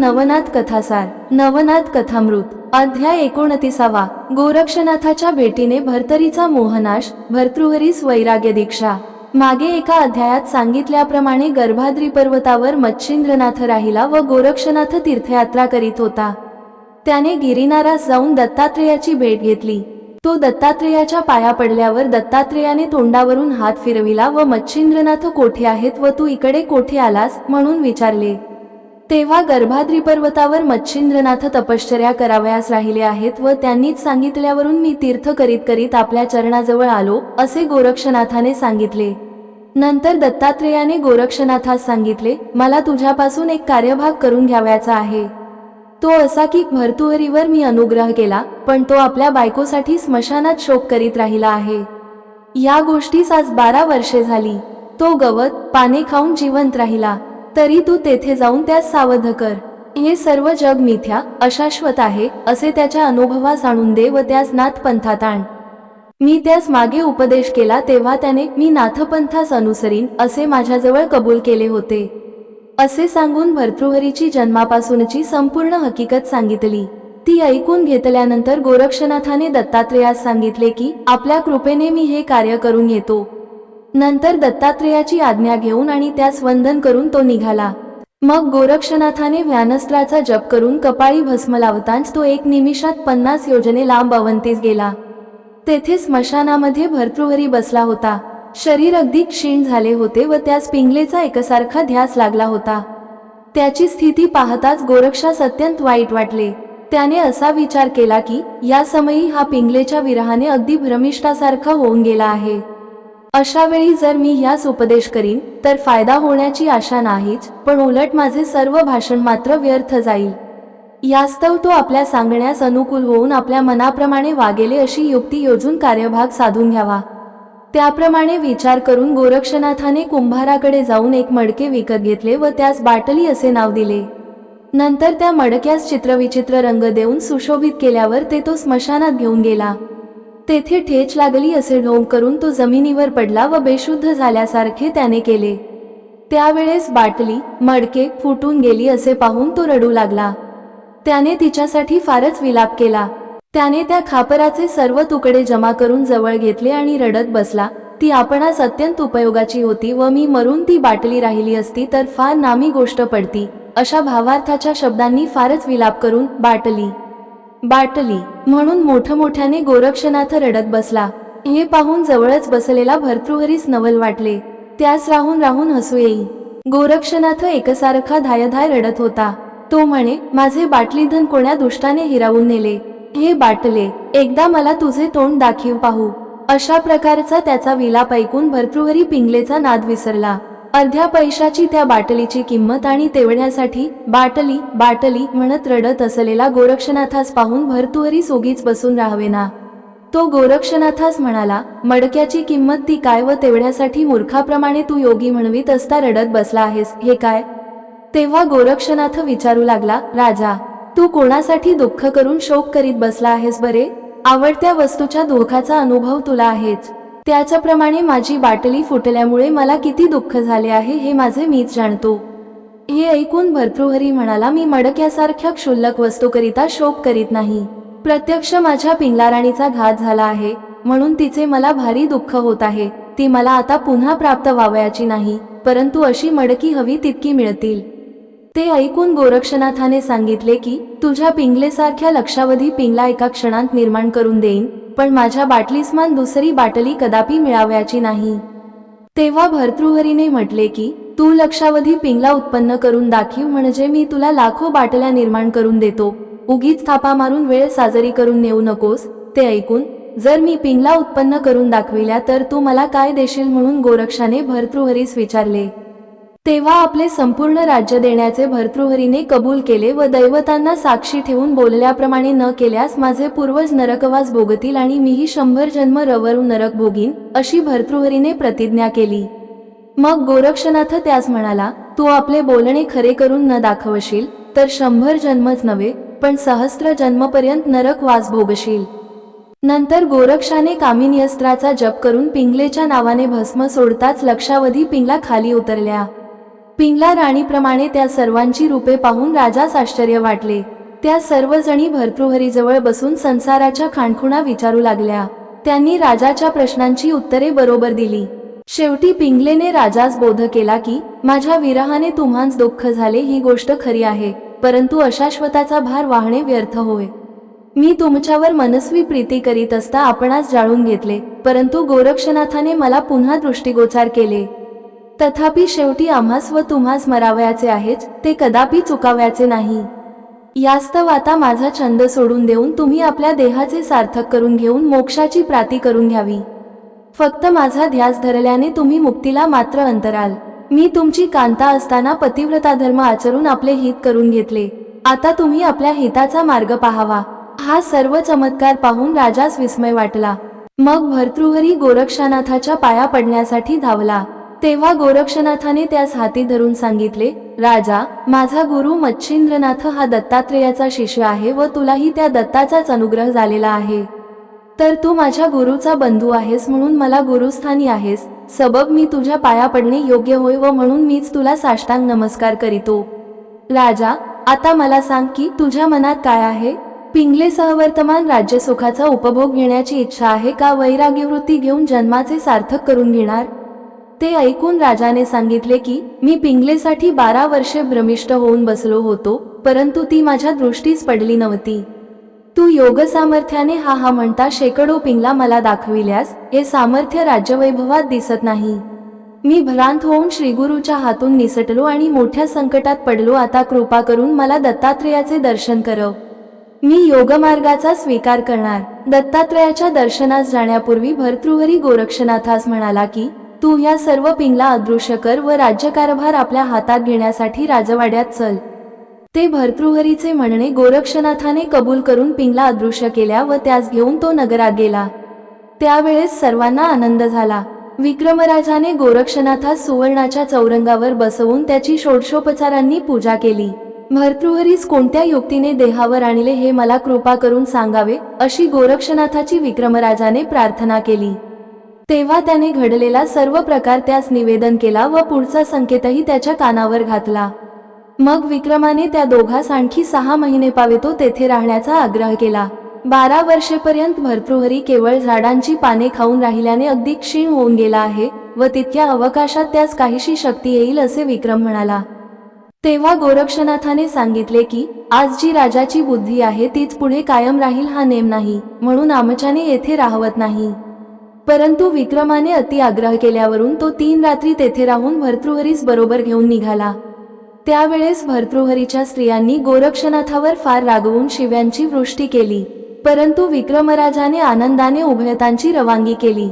नवनाथ कथासार नवनाथ कथामृत अध्याय एकोणतीसावा गोरक्षनाथाच्या भेटीने भर्तरीचा मोहनाश भर्तृहरीस वैराग्य दीक्षा. मागे एका अध्यायात सांगितल्याप्रमाणे गर्भाद्री पर्वतावर मच्छिंद्रनाथ राहिला व गोरक्षनाथ तीर्थयात्रा करीत होता. त्याने गिरिनारास जाऊन दत्तात्रेयाची भेट घेतली. तो दत्तात्रेयाच्या पाया पडल्यावर दत्तात्रेयाने तोंडावरून हात फिरविला व मच्छिंद्रनाथ कोठे आहेत व तू इकडे कोठे आलास? म्हणून विचारले. तेव्हा गर्भाद्री पर्वतावर मच्छिंद्रनाथ तपश्चर्या करावयास राहिले आहेत व त्यांनीच सांगितल्यावरून मी तीर्थ करीत करीत आपल्या चरणाजवळ आलो असे गोरक्षनाथाने सांगितले. नंतर दत्तात्रेयाने गोरक्षनाथास सांगितले मला तुझ्यापासून एक कार्यभाग करून घ्यावयाचा आहे. तो असा की भर्तुहरीवर मी अनुग्रह केला पण तो आपल्या बायकोसाठी स्मशानात शोक करीत राहिला आहे. या गोष्टीस आज बारा वर्षे झाली. तो गवत पाने खाऊन जिवंत राहिला. तरी तू तेथे जाऊन त्यास सावध कर. हे सर्व जग मिथ्या अशाश्वत आहे असे त्याच्या अनुभवास आणून दे व त्यास नाथपंथात आण. मी त्यास मागे उपदेश केला तेव्हा त्याने मी नाथपंथास अनुसरीन असे माझ्याजवळ कबूल केले होते. असे सांगून भर्तृहरीची जन्मापासूनची संपूर्ण हकीकत सांगितली. ती ऐकून घेतल्यानंतर गोरक्षनाथाने दत्तात्रेयास सांगितले की आपल्या कृपेने मी हे कार्य करून येतो. नंतर दत्तात्रेयाची आज्ञा घेऊन आणि त्यास वंदन करून तो निघाला. मग गोरक्षनाथाने व्यानस्त्राचा जप करून कपाळी भस्म लावताच तो एक निमिषात पन्नास योजने लांब अवंतीस गेला. तेथे स्मशानामध्ये भरतृहरी बसला होता. शरीर अगदी क्षीण झाले होते व त्यास पिंगलेचा एकसारखा ध्यास लागला होता. त्याची स्थिती पाहताच गोरक्षास अत्यंत वाईट वाटले. त्याने असा विचार केला की या समयी हा पिंगलेच्या विरहाने अगदी भ्रमिष्ठासारखा होऊन गेला आहे. अशा वेळी जर मी याच उपदेश करीन तर फायदा होण्याची आशा नाहीच पण उलट माझे सर्व भाषण मात्र व्यर्थ जाईल. यास्तव तो आपल्या सांगण्यास अनुकूल होऊन आपल्या मनाप्रमाणे वागेले अशी युक्ती योजून कार्यभाग साधून घ्यावा. त्याप्रमाणे विचार करून गोरक्षनाथाने कुंभाराकडे जाऊन एक मडके विकत घेतले व त्यास बाटली असे नाव दिले. नंतर त्या मडक्यास चित्रविचित्र रंग देऊन सुशोभित केल्यावर ते तो स्मशानात घेऊन गेला. तेथे ठेच लागली असे ढोंग करून तो जमिनीवर पडला व बेशुद्ध झाल्यासारखे त्याने केले. त्यावेळेस बाटली मडके फुटून गेली असे पाहून तो रडू लागला. त्याने तिच्यासाठी फारच विलाप केला. त्याने त्या खापराचे सर्व तुकडे जमा करून जवळ घेतले आणि रडत बसला ती आपणास अत्यंत उपयोगाची होती व मी मरून ती बाटली राहिली असती तर फार नामी गोष्ट पडती. अशा भावार्थाच्या शब्दांनी फारच विलाप करून बाटली बाटली. म्हणून मोठमोठ्याने गोरक्षनाथ रडत बसला. हे पाहून जवळच बसलेला भर्तृहरीस नवल वाटले. त्यास राहून राहून हसू येई. गोरक्षनाथ एकसारखा धायधाय रडत होता. तो म्हणे माझे बाटलीधन कोण्या दुष्टाने हिरावून नेले? हे बाटले एकदा मला तुझे तोंड दाखीव पाहू. अशा प्रकारचा त्याचा विलाप ऐकून भर्तृहरी पिंगलेचा नाद विसरला. अर्ध्या पैशाची त्या बाटलीची किंमत आणि तेवढ्यासाठी बाटली बाटली म्हणत रडत असलेला गोरक्षनाथास पाहून भर्तृहरी सोगीच बसून राहावेना. तो गोरक्षनाथास म्हणाला मडक्याची किंमत ती काय व तेवढ्यासाठी मूर्खाप्रमाणे तू योगी म्हणवीत असता रडत बसला आहेस हे काय? तेव्हा गोरक्षनाथ विचारू लागला राजा तू कोणासाठी दुःख करून शोक करीत बसला आहेस बरे? आवडत्या वस्तूच्या दुःखाचा अनुभव तुला आहेच. त्याच्याप्रमाणे माझी बाटली फुटल्यामुळे मला किती दुःख झाले आहे हे माझे मीच जाणतो. हे ऐकून भर्तृहरी म्हणाला मी मडक्यासारख्या क्षुल्लक वस्तूकरिता शोक करीत नाही. प्रत्यक्ष माझ्या पिंगलाराणीचा घात झाला आहे म्हणून तिचे मला भारी दुःख होत आहे. ती मला आता पुन्हा प्राप्त व्हावयाची नाही परंतु अशी मडकी हवी तितकी मिळतील. ते ऐकून गोरक्षनाथाने सांगितले की तुझ्या पिंगलेसारख्या लक्षावधी पिंगला एका क्षणात निर्माण करून देईन पण माझ्या बाटलीसमान दुसरी बाटली कदापि मिळावयाची नाही. तेव्हा भर्तृहरीने म्हटले की तू लक्षावधी पिंगला उत्पन्न करून दाखीव म्हणजे मी तुला लाखो बाटल्या निर्माण करून देतो. उगीच थापा मारून वेळ साजरी करून नेऊ नकोस. ते ऐकून जर मी पिंगला उत्पन्न करून दाखविल्या तर तू मला काय देशील म्हणून गोरक्षाने भर्तृहरीस विचारले. तेव्हा आपले संपूर्ण राज्य देण्याचे भर्तृहरीने कबूल केले व दैवतांना साक्षी ठेवून बोलल्याप्रमाणे न केल्यास माझे पूर्वज नरकवास भोगतील आणि मीही शंभर जन्म रवरून नरक भोगीन अशी भर्तृहरीने प्रतिज्ञा केली. मग गोरक्षनाथ त्यास म्हणाला तू आपले बोलणे खरे करून न दाखवशील तर शंभर जन्मच नव्हे पण सहस्त्र जन्मपर्यंत नरक वास भोगशील नंतर गोरक्षाने कामिनी अस्त्राचा जप करून पिंगलेच्या नावाने भस्म सोडताच लक्षावधी पिंगला खाली उतरल्या. पिंगला राणीप्रमाणे त्या सर्वांची रूपे पाहून राजास आश्चर्य वाटले. त्या सर्वजणी भर्तृहरीजवळ बसून संसाराच्या खाणखुणा विचारू लागल्या. त्यांनी राजाच्या प्रश्नांची उत्तरे बरोबर दिली. शेवटी पिंगलेने राजास बोध केला की माझ्या विरहाने तुम्हाच दुःख झाले ही गोष्ट खरी आहे परंतु अशाश्वताचा भार वाहणे व्यर्थ होय. मी तुमच्यावर मनस्वी प्रीती करीत असता आपणास जाळून घेतले परंतु गोरक्षनाथाने मला पुन्हा दृष्टीगोचार केले. तथापि शेवटी आम्हास व तुम्हास मरावयाचे आहेच ते कदापि चुकाव्याचे नाही. यास्तव आता माझा छंद सोडून देऊन तुम्ही आपल्या देहाचे सार्थक करून घेऊन मोक्षाची प्राती करून घ्यावी. फक्त माझा ध्यास धरल्याने तुम्ही मुक्तीला मात्र अंतराल. मी तुमची कांता असताना पतिव्रता धर्म आचरून आपले हित करून घेतले. आता तुम्ही आपल्या हिताचा मार्ग पाहावा. हा सर्व चमत्कार पाहून राजास विस्मय वाटला. मग भर्तृहरी गोरक्षनाथाच्या पाया पडण्यासाठी धावला. तेव्हा गोरक्षनाथाने त्यास हाती धरून सांगितले राजा माझा गुरु मच्छिंद्रनाथ हा दत्तात्रेयाचा शिष्य आहे व तुलाही त्या दत्ताचाच अनुग्रह झालेला आहे. तर तू माझ्या गुरुचा बंधू आहेस म्हणून मला गुरुस्थानी आहेस. सबब मी तुझ्या पाया पडणे योग्य होय व म्हणून मीच तुला साष्टांग नमस्कार करीतो. राजा आता मला सांग की तुझ्या मनात काय आहे? पिंगले सहवर्तमान राज्यसुखाचा उपभोग घेण्याची इच्छा आहे का? वैराग्यवृत्ती घेऊन जन्माचे सार्थक करून घेणार? ते ऐकून राजाने सांगितले की मी पिंगलेसाठी बारा वर्षे भ्रमिष्ट होऊन बसलो होतो परंतु ती माझ्या दृष्टीस पडली नव्हती. तू योग सामर्थ्याने हा हा म्हणता शेकडो पिंगला मला दाखविल्यास हे सामर्थ्य राज्यवैभवात दिसत नाही. मी भ्रांत होऊन श्रीगुरूच्या हातून निसटलो आणि मोठ्या संकटात पडलो. आता कृपा करून मला दत्तात्रेयाचे दर्शन करव. मी योगमार्गाचा स्वीकार करणार. दत्तात्रयाच्या दर्शनास जाण्यापूर्वी भर्तृहरी गोरक्षनाथास म्हणाला की तू ह्या सर्व पिंगला अदृश्य कर व राज्यकारभार आपल्या हातात घेण्यासाठी राजवाड्यात चल. ते भर्तृहरीचे म्हणणे गोरक्षनाथाने कबूल करून पिंगला अदृश्य केल्या व त्यास घेऊन तो नगरात गेला. त्यावेळेस सर्वांना आनंद झाला. विक्रमराजाने गोरक्षनाथास सुवर्णाच्या चौरंगावर बसवून त्याची षोडशोपचारांनी पूजा केली. भर्तृहरीस कोणत्या युक्तीने देहावर आणले हे मला कृपा करून सांगावे अशी गोरक्षनाथाची विक्रमराजाने प्रार्थना केली. तेव्हा त्याने घडलेला सर्व प्रकार त्यास निवेदन केला व पुढचा संकेतही त्याच्या कानावर घातला. मग विक्रमाने त्या दोघास आणखी सहा महिने पावेतो तेथे राहण्याचा आग्रह केला. बारा वर्षेपर्यंत भर्तृहरी केवळ झाडांची पाने खाऊन राहिल्याने अगदी क्षीण होऊन गेला आहे व तितक्या अवकाशात त्यास काहीशी शक्ती येईल असे विक्रम म्हणाला. तेव्हा गोरक्षनाथाने सांगितले की आज जी राजाची बुद्धी आहे तीच पुढे कायम राहील हा नेम नाही म्हणून आमच्याने येथे राहवत नाही. परंतु विक्रमाने अति आग्रह केल्यावरून तो तीन रात्री तेथे राहून भर्तृहरीस बरोबर घेऊन निघाला. त्यावेळेस भर्तृहरीच्या स्त्रियांनी गोरक्षनाथावर फार रागवून शिव्यांची वृष्टी केली. परंतु विक्रमराजाने आनंदाने उभयतांची रवानगी केली.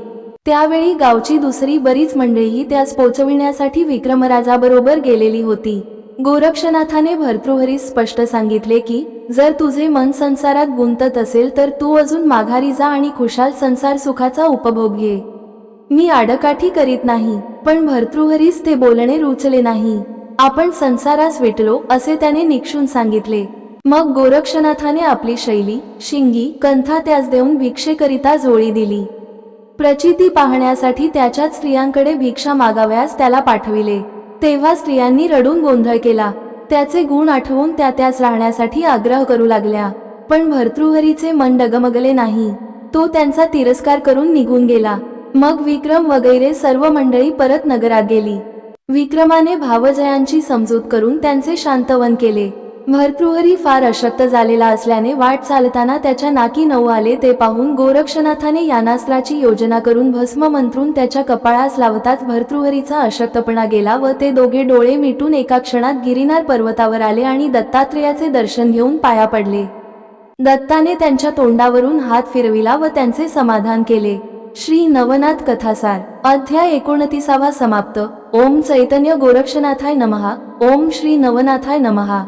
त्यावेळी गावची दुसरी बरीच मंडळीही त्यास पोचविण्यासाठी विक्रमराजाबरोबर गेलेली होती. गोरक्षनाथाने भर्तृहरीस स्पष्ट सांगितले की जर तुझे मन संसारात गुंतत असेल तर तू अजून माघारी जा आणि खुशाल संसार सुखाचा उपभोग घे. मी आडकाठी करीत नाही पण भर्तृहरीस ते बोलणे रुचले नाही. आपण संसारास विटलो असे त्याने निक्षून सांगितले. मग गोरक्षनाथाने आपली शैली शिंगी कंथा त्यास देऊन भिक्षेकरिता झोळी दिली. प्रचिती पाहण्यासाठी त्याच्याच स्त्रियांकडे भिक्षा मागाव्यास त्याला पाठविले. तेव्हा स्त्रियांनी रडून गोंधळ केला. त्याचे गुण आठवून त्या त्यास राहण्यासाठी आग्रह करू लागल्या. पण भर्तृहरीचे मन डगमगले नाही. तो त्यांचा तिरस्कार करून निघून गेला. मग विक्रम वगैरे सर्व मंडळी परत नगरात गेली. विक्रमाने भावजयांची समजूत करून त्यांचे शांतवन केले. भरतृहरी फार अशक्त झालेला असल्याने वाट चालताना त्याच्या नाकी नऊ आले ते पाहून गोरक्षनाथाने यानास्त्राची योजना करून भस्म मंत्रून त्याच्या कपाळास लावताच भर्तृहरीचा अशक्तपणा गेला व ते दोघे डोळे मिटून एका क्षणात गिरिनार पर्वतावर आले आणि दत्तात्रेयाचे दर्शन घेऊन पाया पडले. दत्ताने त्यांच्या तोंडावरून हात फिरविला व त्यांचे समाधान केले. श्री नवनाथ कथासार. अध्याय एकोणतीसावा समाप्त. ओम चैतन्य गोरक्षनाथाय नमहा. ओम श्री नवनाथाय नमहा.